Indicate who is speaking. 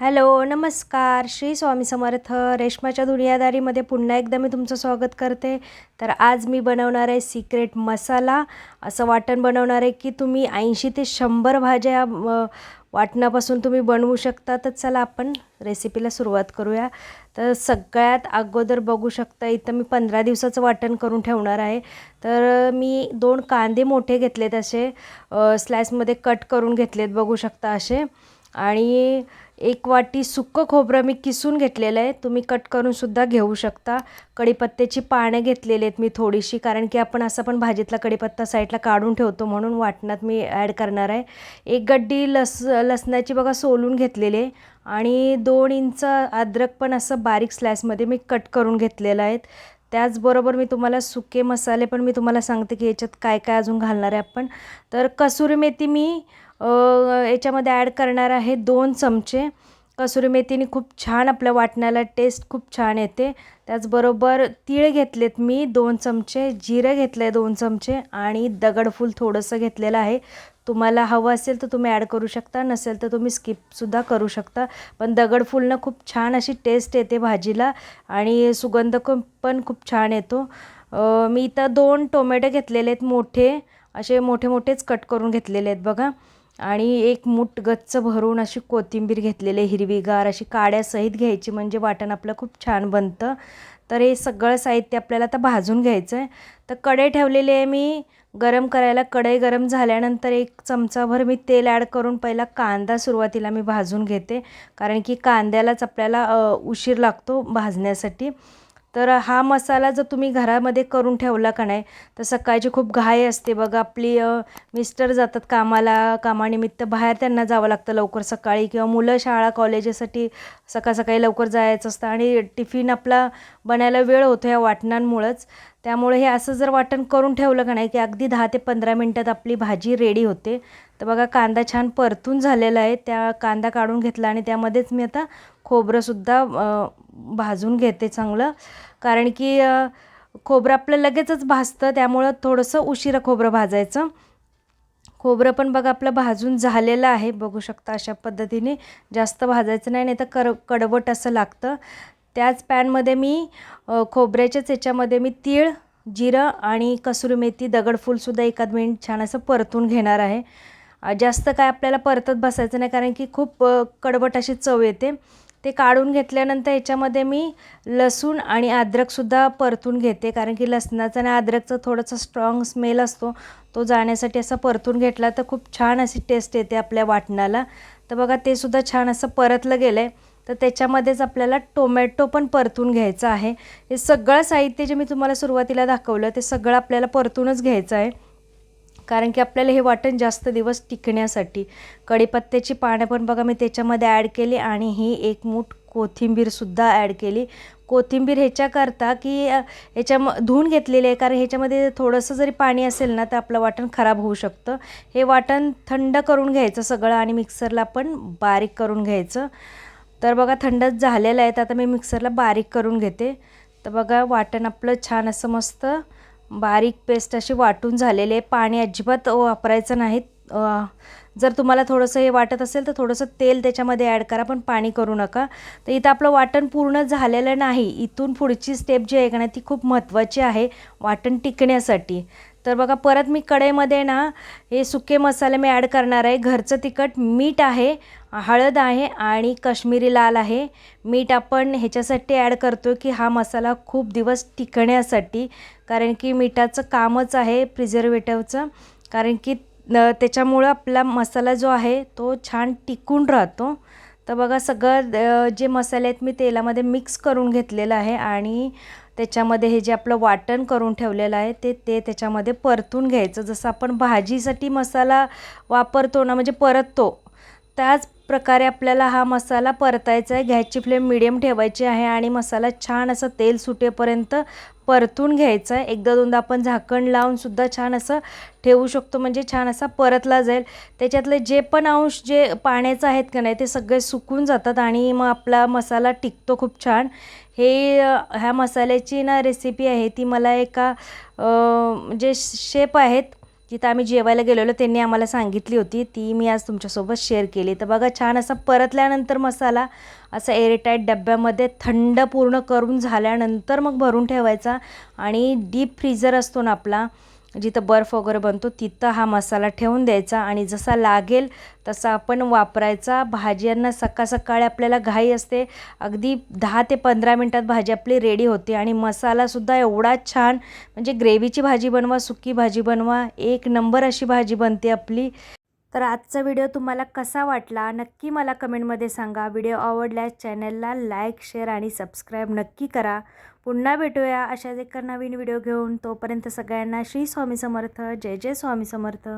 Speaker 1: Hello नमस्कार. श्री स्वामी समर्थ रेशमाच्या दुनियादारीमध्ये पुन्हा एकदा मी तुमचं स्वागत करते. तर आज मी बनवणार आहे सिक्रेट मसाला असं वाटण बनवणार आहे की तुम्ही ऐंशी ते शंभर भाज्या वाटणापासून तुम्ही बनवू शकता. तर चला आपण रेसिपीला सुरुवात करूया. तर सगळ्यात अगोदर बघू शकता इथं मी पंधरा दिवसाचं वाटण करून ठेवणार आहे. तर मी दोन कांदे मोठे घेतलेत असे. स्लॅसमध्ये कट करून घेतलेत बघू शकता असे. आणि एक वाटी सुक्कं खोबरं मी किसून घेतलेलं आहे. तुम्ही कट करूनसुद्धा घेऊ शकता. कढीपत्त्याची पानं घेतलेली आहेत मी थोडीशी कारण की आपण असं पण भाजीतला कढीपत्ता साईडला काढून ठेवतो म्हणून वाटणात मी ॲड करणार आहे. एक गड्डी लस लसणाची बघा सोलून घेतलेली आहे. आणि दोन इंच अद्रक पण असं बारीक स्लॅसमध्ये मी कट करून घेतलेलं आहेत त्याचबरोबर मी तुम्हाला सुके मसाले पण मी तुम्हाला सांगते की याच्यात काय काय अजून घालणार आहे आपण. तर कसुरी मेथी मी याच्यामध्ये ॲड करणार आहे दोन चमचे. कसुरी मेथीने खूप छान आपल्या वाटण्याला टेस्ट खूप छान येते. त्याचबरोबर तीळ घेतलेत मी दोन चमचे जिरं घेतलं आहे दोन चमचे आणि दगडफूल थोडंसं घेतलेलं आहे. तुम्हाला हवं असेल तर तुम्ही ॲड करू शकता नसेल तर तुम्ही स्किपसुद्धा करू शकता. पण दगडफूलनं खूप छान अशी टेस्ट येते भाजीला आणि सुगंध पण खूप छान येतो. मी इथं दोन टोमॅटो घेतलेले आहेत मोठे. असे मोठे मोठेच कट करून घेतलेले आहेत बघा. आणि एक मूठ गच्च भरून अशी कोथिंबीर घेतलेली आहे हिरवीगार अशी काड्यासहित घ्यायची म्हणजे वाटण आपलं खूप छान बनतं. तर हे सगळं साहित्य आपल्याला आता भाजून घ्यायचं आहे तर कढई ठेवलेली आहे मी. गरम करायला कढई गरम झाल्यानंतर एक चमचाभर मी तेल ॲड करून पहिला कांदा सुरुवातीला मी भाजून घेते. कारण की कांद्यालाच आपल्याला उशीर लागतो भाजण्यासाठी. तर हा मसाला जर तुम्ही घरामध्ये करून ठेवला का नाही तर सकाळची खूप घाई असते बघा. आपली मिस्टर जातात कामाला कामानिमित्त बाहेर त्यांना जावं लागतं लवकर सकाळी किंवा मुलं शाळा कॉलेजेसाठी सकाळ सकाळी लवकर जायचं असतं आणि टिफिन आपला बनायला वेळ होतो या वाटणांमुळंच. त्यामुळे हे असं जर वाटण करून ठेवलं का नाही की अगदी दहा ते पंधरा मिनटात आपली भाजी रेडी होते तर बघा कांदा छान परतून झालेला आहे. त्या कांदा काढून घेतला आणि त्यामध्येच मी आता खोबरंसुद्धा भाजून घेते चांगलं. कारण की खोबरं आपलं लगेचच भाजतं त्यामुळं थोडंसं उशिरा खोबरं भाजायचं. खोबरं पण बघा आपलं भाजून झालेलं आहे. बघू शकता अशा पद्धतीने. जास्त भाजायचं नाही नाही तर कर कडवट असं लागतं. त्याच पॅनमध्ये मी खोबऱ्याच्याच याच्यामध्ये मी तीळ जिरं आणि कसुरी मेथी दगडफूलसुद्धा एखाद मिनिट छान असं परतून घेणार आहे. जास्त काय आपल्याला परतत बसायचं नाही कारण की खूप कडवट अशी चव येते. ते काढून घेतल्यानंतर याच्यामध्ये मी लसूण आणि अद्रकसुद्धा परतून घेते कारण की लसणाचा आणि अद्रकचा थोडंसं स्ट्रॉंग स्मेल असतो. तो जाण्यासाठी असं परतून घेतला तर खूप छान अशी टेस्ट येते आपल्या वाटणाला. तर बघा ते सुद्धा छान असं परतलं गेलं आहे तर त्याच्यामध्येच आपल्याला टोमॅटो पण परतून घ्यायचं आहे. हे सगळं साहित्य जे मी तुम्हाला सुरुवातीला दाखवलं ते सगळं आपल्याला परतूनच घ्यायचं आहे. कारण की आपल्याला हे वाटण जास्त दिवस टिकण्यासाठी. कढीपत्त्याची पानं पण बघा मी त्याच्यामध्ये ॲड केली आणि ही एक मूठ कोथिंबीरसुद्धा ॲड केली. कोथिंबीर ह्याच्याकरता की ह्याच्या म धुवून घेतलेली आहे कारण ह्याच्यामध्ये थोडंसं जरी पाणी असेल ना तर आपलं वाटण खराब होऊ शकतं. हे वाटण थंड करून घ्यायचं सगळं आणि मिक्सरला पण बारीक करून घ्यायचं. तर बघा थंडच झालेलं आहे तर आता मी मिक्सरला बारीक करून घेते. तर बघा वाटण आपलं छान असं मस्त बारीक पेस्ट अशी वाटून झालेली आहे. पाणी अजिबात वापरायचं नाही. जर तुम्हाला थोडंसं हे वाटत असेल तर थोडंसं तेल त्याच्यामध्ये ॲड करा पण पाणी करू नका. तर इथं आपलं वाटण पूर्ण झालेलं नाही. इथून पुढची स्टेप जी आहे का नाही ती खूप महत्त्वाची आहे वाटण टिकण्यासाठी. तर बघा परत मी कढईमध्ये ना हे सुके मसाले मी ॲड करणार आहे. घरचं तिखट मीठ आहे हळद आहे आणि कश्मीरी लाल आहे. मीठ आपण ह्याच्यासाठी ॲड करतो की हा मसाला खूप दिवस टिकण्यासाठी कारण की मिठाचं कामच आहे प्रिझर्वेटिव्हचं कारण की त्याच्यामुळं आपला मसाला जो आहे तो छान टिकून राहतो. तर बघा सगळं जे मसाले आहेत मी तेलामध्ये मिक्स करून घेतलेलं आहे आणि त्याच्यामध्ये हे जे आपलं वाटण करून ठेवलेलं आहे ते ते त्याच्यामध्ये परतून घ्यायचं. जसं आपण भाजीसाठी मसाला वापरतो ना म्हणजे परततो त्याच प्रकारे आपल्याला हा मसाला परतायचा आहे. गॅसची फ्लेम मिडियम ठेवायची आहे आणि मसाला छान असं तेल सुटेपर्यंत परतून घ्यायचं आहे. एकदा दोनदा आपण झाकण लावूनसुद्धा छान असं ठेवू शकतो. म्हणजे छान असा परतला जाईल. त्याच्यातले जे पण अंश जे पाण्याचं आहेत का नाही ते सगळे सुकून जातात आणि मग आपला मसाला टिकतो खूप छान. हे ह्या मसाल्याची ना रेसिपी आहे ती मला एका जे म्हणजे शेप आहेत. जिथं आम्ही जेवायला गेलेलो त्यांनी आम्हाला सांगितली होती. ती मी आज तुमच्यासोबत शेअर केली. तर बघा छान असा परतल्यानंतर मसाला असा एअरटाईट डब्यामध्ये थंड पूर्ण करून झाल्यानंतर मग भरून ठेवायचा. आणि डीप फ्रीझर असतो ना आपला जिथं बर्फ वगैरे बनतो तिथं हा मसाला ठेवून द्यायचा आणि जसा लागेल तसा आपण वापरायचा. भाज्यांना सकाळ सकाळी आपल्याला घाई असते. अगदी दहा ते पंधरा मिनटात भाजी आपली रेडी होते आणि मसालासुद्धा एवढा छान. म्हणजे ग्रेव्हीची भाजी बनवा सुकी भाजी बनवा एक नंबर अशी भाजी बनते आपली. तर आजचा व्हिडिओ तुम्हाला कसा वाटला नक्की मला कमेंटमध्ये सांगा. व्हिडिओ आवडल्यास चॅनलला लाईक शेअर आणि सबस्क्राईब नक्की करा. पुन्हा भेटूया अशाच एका नवीन व्हिडिओ घेऊन. तोपर्यंत सगळ्यांना श्री स्वामी समर्थ. जय जय स्वामी समर्थ.